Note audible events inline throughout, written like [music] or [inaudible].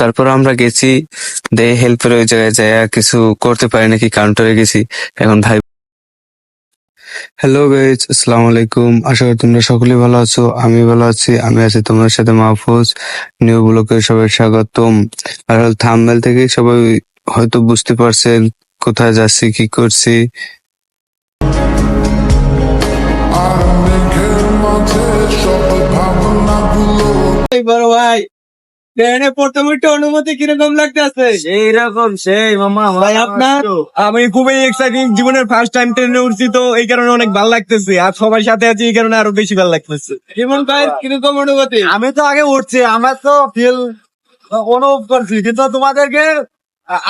তারপর আমরা গেছি দে হেল্পের ওই জায়গায় যায় কিছু করতে পারি নাকি কাউন্টারে গেছি। এখন ভাই হ্যালো গাইজ আসসালামু আলাইকুম। আশা করি তোমরা সকলেই ভালো আছো আমি ভালো আছি আমি আছি তোমাদের সাথে মাহফুজ। নিউ ব্লকে সবাই স্বাগতম। আর থাম্বেল থেকে সবাই হয়তো বুঝতে পারছেন কোথায় যাচ্ছি কি করছি। এই বড় ভাই। ট্রেনে প্রথম একটু অনুমতি কীরকম লাগতেছে? সেই মামা ভাই আপনার আমি খুবই এক্সাইটিং জীবনের ফার্স্ট টাইম ট্রেনে উঠছি তো এই কারণে অনেক ভালো লাগতেছে। আর সবার সাথে আছি এই কারণে আরও বেশি ভালো লাগতেছে। জীবন ভাই কীরকম অনুভূতি? আমি তো আগে উঠছি আমার তো ফিল অনুভব করছি কিন্তু তোমাদেরকে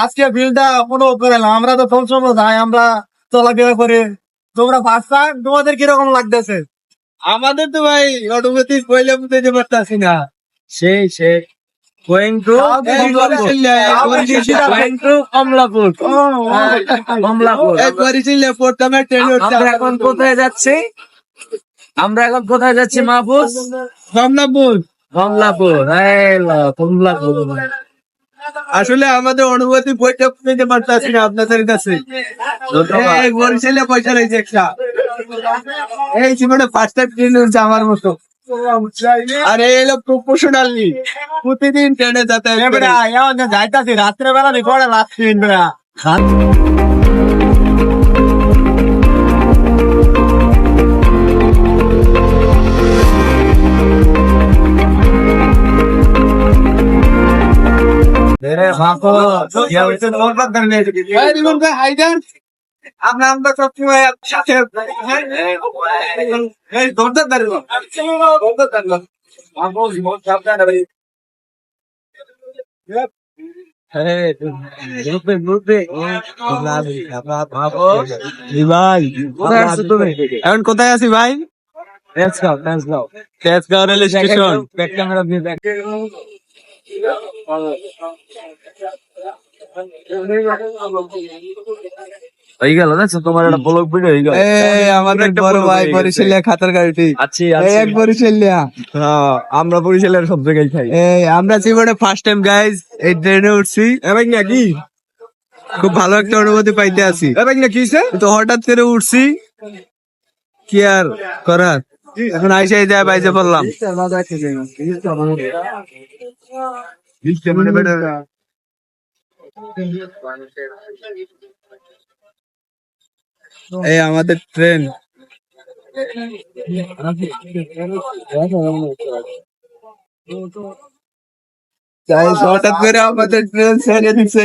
আজকে ফিলটা অনুভব করলাম। আমরা তো সবসময় যাই আমরা চলাফেরা করে। তোমরা ফার্স্ট টাইম তোমাদের কীরকম লাগতেছে? আমাদের তো ভাই অনুভূতি কইলে বুঝতে পারতাছি না সেই আমরা এখন কোথায় যাচ্ছি? আমরা এখন কোথায় যাচ্ছি মাহফুজ কমলাপুর। কমলাপুর। কমলাপুর। আসলে আমাদের অনুভূতি বইটা পেতে পারতাছি না আপনাদের কাছে। বরিশালে পয়সা রয়েছে একটা। এই জীবনে ফার্স্ট টাইম ট্রেন উঠছে আমার মতো। আর এই হলো প্রফেশনালি প্রতিদিন ট্রেনে যাতায়াত করে। যাইতাছি রাত্রে বেলা রেকর্ডে লাগছি বেড়া এই জীবন ভাই, হাইদার, আমরা আমরা সবসময় সাথে এই দরজার ধারে লো। দরজার ধারে লো। কোথায় এখন কোথায় আছি ভাই? Tejgaon rail station. Back camera দিয়ে ব্যাক হয়ে গেল দেখছ? তোমার একটা ব্লগ ভিডিও হয়ে গেল। এই আমাদের বড় ভাই বরিশালিয়া খাতার গাড়িটি। আছি এই এক বরিশালিয়া হ্যাঁ, আমরা বরিশালের সব জায়গায় খাই। এই আমরা জীবনে ফার্স্ট টাইম গাইজ এই ট্রেনে উঠছি। এবং নাকি খুব ভালো একটা অনুভূতি পাইতে আছি। এবং না তো হঠাৎ করে উঠছি কি আর করার? এখন আইসা এই যায় বাইজে পড়লাম। এই আমাদের ট্রেন হঠাৎ করে আমাদের ট্রেন ছেড়ে দিচ্ছে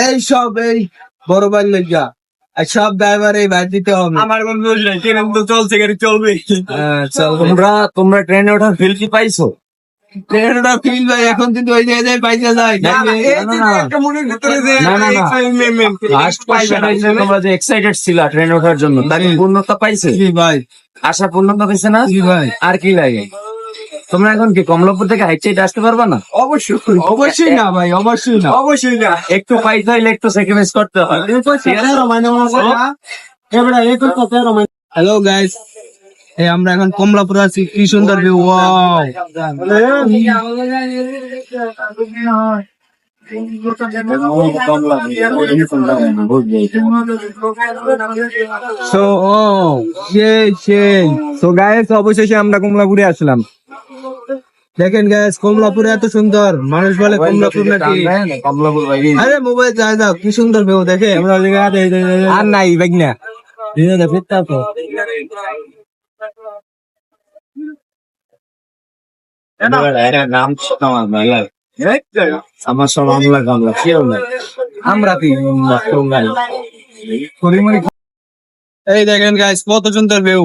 এই সব এই বড় ভাই লেগা সব ড্রাইভার এই ভাই দিতে হবে। আমার কোন দোষ নাই ট্রেন তো চলছে গাড়ি চলবে। হ্যাঁ, তোমরা তোমরা ট্রেনে ওঠার ফিল কি পাইছো? ট্রেনটা ফিল ভাই এখন কিন্তু ওই জায়গায় পাইতে যায়। তোমরা যে এক্সাইটেড ছিলা ট্রেনে ওঠার জন্য তার পূর্ণতা পাইছে? ভাই? আশা পূর্ণতা পাইছে না? ভাই? আর কি লাগে? তোমরা এখন কি কমলাপুর থেকে হাইট চাইতে আসতে পারবা না? অবশ্যই অবশ্যই না ভাই অবশ্যই না। অবশ্যই না। একটু পাইতে হইলে একটু স্যাক্রিফাইস করতে হয়। হ্যালো গাইস এই আমরা এখন কমলাপুর আছি কি সুন্দর ভিউ ওয়াও গাইস অবশেষে আমরা কমলাপুরে আসলাম। দেখেন গাইস কমলাপুর এত সুন্দর। মানুষ বলে কমলাপুর নাকি? কমলাপুর আরে মোবাইল যায় যাও কি সুন্দর ভিউ দেখে আর নাই ব্যাগ না। নাম আমার সব আমলা কামলা আমরা এই দেখেন গাইস কত সুন্দর ভিউ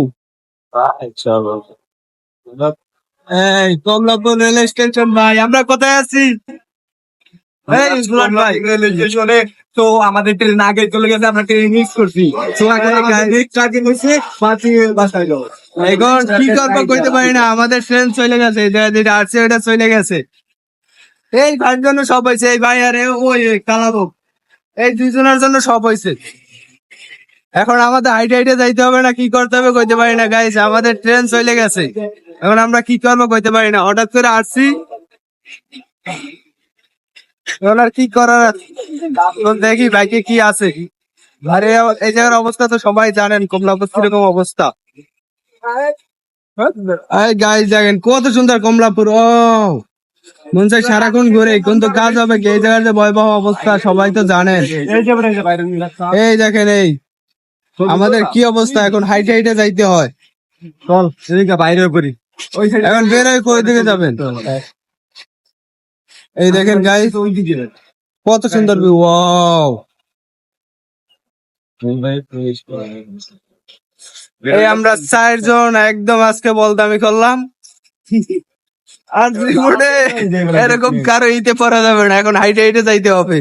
এই কমলাপুর রেল স্টেশন ভাই আমরা কোথায় আছি? তো আমাদের ট্রেন আগে চলে গেছে আমরা ট্রেন মিস করছি। তো এখন কি করব কইতে পারি না আমাদের ট্রেন চলে গেছে যেটা আসছে ওটা চলে গেছে। এই ভাইয়ের জন্য সব হয়েছে এই ভাই আর ওই কালাবো এই দুইজনের জন্য সব হয়েছে। এখন আমাদের হাইটে হাইটে যাইতে হবে না, কি করতে হবে কইতে পারি না গাইস আমাদের ট্রেন চলে গেছে। এখন আমরা কি করব কইতে পারি না, হঠাৎ করে আসছি। আর কি করার দেখি বাইকে কি আছে। আরে এই জায়গার অবস্থা তো সবাই জানেন, কমলাপুর কীরকম অবস্থা। গাইস দেখেন, কত সুন্দর কমলাপুর, ও। মন চাই সারাক্ষণ ঘুরে কিন্তু কাজ হবে, এই জায়গার যে ভয়াবহ অবস্থা, সবাই তো জানেন। এই দেখেন এই। আমাদের কি অবস্থা? এখন হাইটে হাইটে যাইতে হয়। চল এদিকে বাইরে করি ওই এখন বের হয়ে কই দিকে যাবেন? এই দেখেন গাইস দিকে কত সুন্দর ভিউ ওয়াও এই আমরা চারজন একদম আজকে বলদামি করলাম। আর এরকম কারও ইতে পড়া যাবে না এখন হাইটে হাইটে যাইতে হবে।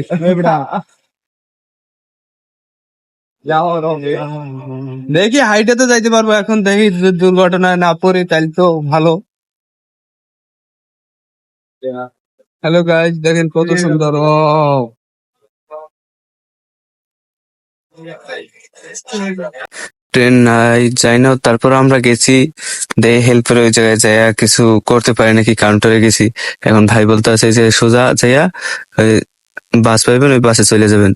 দেখি হাইটে তো যাইতে পারব এখন দেখি যদি দুর্ঘটনায় না পড়ি তাহলে তো ভালো। হ্যালো গাইজ দেখেন কত সুন্দর। ও ট্রেন নাই যাই না তারপর আমরা গেছি। দে হেল্পের ওই জায়গায় যাইয়া কিছু করতে পারি নাকি কাউন্টারে গেছি। এখন ভাই বলতে আছে যে সোজা যাইয়া ওই বাস পাইবেন ওই বাসে চলে যাবেন।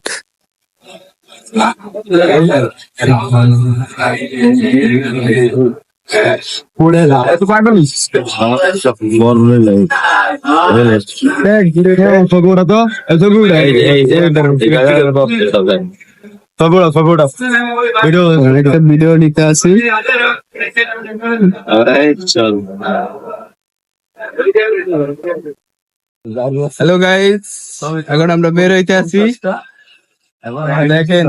ভিডিও নিতে আসি হ্যালো গাইস এখন আমরা বের হইতে আছি। দেখেন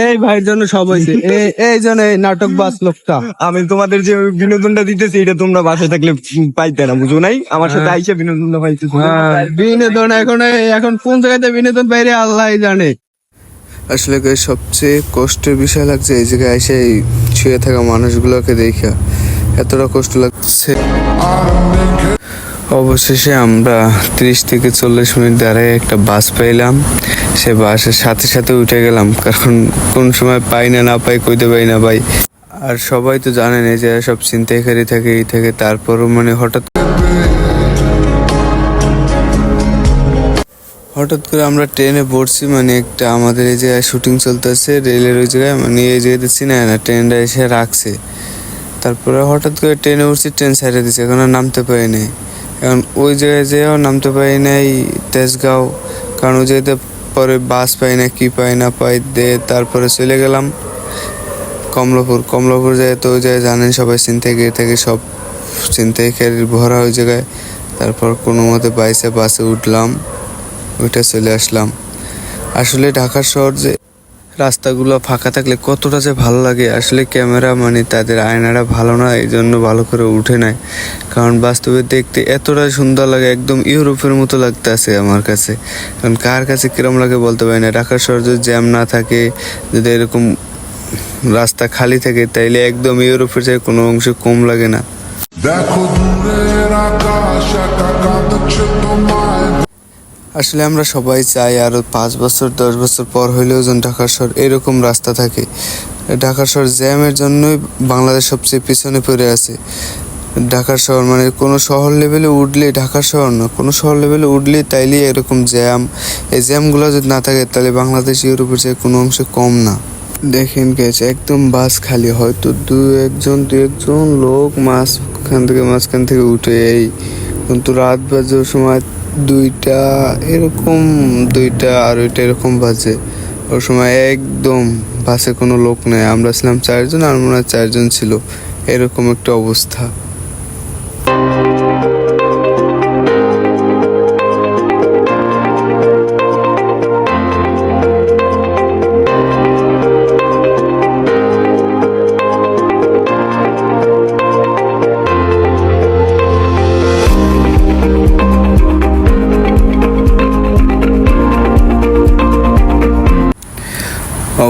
এই ভাইয়ের জন্য সব হয়েছে। [laughs] এই- এই জন্য এই নাটক বাস লোকটা। আমি তোমাদের যে বিনোদনটা দিতেছি এটা তোমরা বাসায় থাকলে পাইতে না বুঝো নাই? আমার সাথে আইসা বিনোদনটা পাইতে হ্যাঁ, বিনোদন এখন এখন কোন জায়গাতে বিনোদন বাইরে আল্লাহ জানে। আসলে সবচেয়ে কষ্টের বিষয় লাগছে এই জায়গায় এসে শুয়ে থাকা মানুষগুলোকে দেখা। এতটা কষ্ট লাগছে। অবশেষে আমরা ত্রিশ থেকে চল্লিশ মিনিট দাঁড়ায় একটা বাস পাইলাম। সে বাসের সাথে সাথে উঠে গেলাম, কারণ কোন সময় পাই না না পাই কইতে পাই না ভাই। আর সবাই তো জানেন যে সব চিন্তাইকারী থাকে, এই থাকে, তারপরও মানে হঠাৎ হঠাৎ করে আমরা ট্রেনে পড়ছি মানে একটা আমাদের এই জায়গায় শুটিং চলতেছে, রেলের ওই জায়গায় মানে এই জায়গাতে চিনে না, ট্রেনটা এসে রাখছে। তারপরে হঠাৎ করে ট্রেনে উঠছি, ট্রেন ছেড়ে দিচ্ছে এখন নামতে পারি নাই। এখন ওই জায়গায় যেয়েও নামতে পারি নাই, তেজগাঁও। কারণ ওই জায়গাতে পরে বাস পাই না, কি পাই না পাই, দে, তারপরে চলে গেলাম। কমলাপুর কমলাপুর যায় তো ওই জায়গায় জানেন সবাই চিন্তায় গিয়ে থাকে সব। চিন্তায় খেয়ে ভরা ওই জায়গায়। তারপর কোনো মতে বাইসে, বাসে উঠলাম ওইটা চলে আসলাম। আসলে ঢাকা শহর যে রাস্তাগুলো ফাঁকা থাকলে কতটা যে ভালো লাগে। আসলে ক্যামেরা মানে তাদের আয়নাটা ভালো না এই জন্য ভালো করে উঠে নেয় কারণ বাস্তবে দেখতে এতটা সুন্দর লাগে, একদম ইউরোপের মতো লাগতে আছে আমার কাছে। কারণ কার কাছে কিরম লাগে বলতে পারি না। ঢাকা শহর যদি জ্যাম না থাকে, যদি এরকম রাস্তা খালি থাকে, তাইলে একদম ইউরোপের চেয়ে কোনো অংশ কম লাগে না। দেখো আসলে আমরা সবাই চাই আরও পাঁচ বছর, দশ বছর পর হইলেও যেন ঢাকা শহর এরকম রাস্তা থাকে। ঢাকা শহর জ্যামের জন্যই বাংলাদেশ সবচেয়ে পিছনে পড়ে আছে। ঢাকা শহর মানে কোনো শহর লেভেলে উঠলে ঢাকা শহর না, কোনো শহর লেভেলে উঠলে তাইলে এরকম জ্যাম। এই জ্যামগুলো যদি না থাকে তাহলে বাংলাদেশ, ইউরোপের চেয়ে কোনো অংশে কম না। দেখেন গেছে একদম বাস খালি হয়তো দু একজন দু একজন লোক মাঝখান থেকে মাঝখান থেকে উঠে এই। কিন্তু রাত বাজে ওই সময় দুইটা এরকম, দুইটা আর ওইটা এরকম বাজে। ওর সময় একদম বাসে কোনো লোক নেই। আমরা ছিলাম চারজন আর মনে হয় চারজন ছিল। এরকম একটা অবস্থা।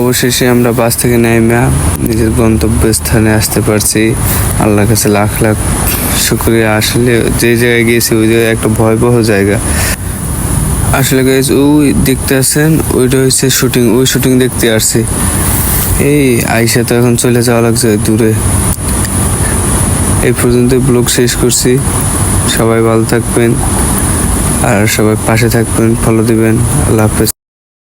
অবশেষে আমরা বাস থেকে নেমে নিজের গন্তব্যস্থানে আসতে পারছি। আল্লাহর কাছে লাখ লাখ শুক্রিয়া। আসলে যে জায়গায় গিয়েছি, ওই জায়গায় একটা ভয়াবহ জায়গা। আসলে গাইজ ওই দেখতে আছেন ওইটা হচ্ছে শুটিং ওই শুটিং দেখতে আসছি। এই আইসা তো এখন চলে যাওয়া লাগছে দূরে। এই পর্যন্ত ব্লগ শেষ করছি। সবাই ভালো থাকবেন, আর সবাই পাশে থাকবেন ফলো দিবেন। আল্লাহ হাফেজ।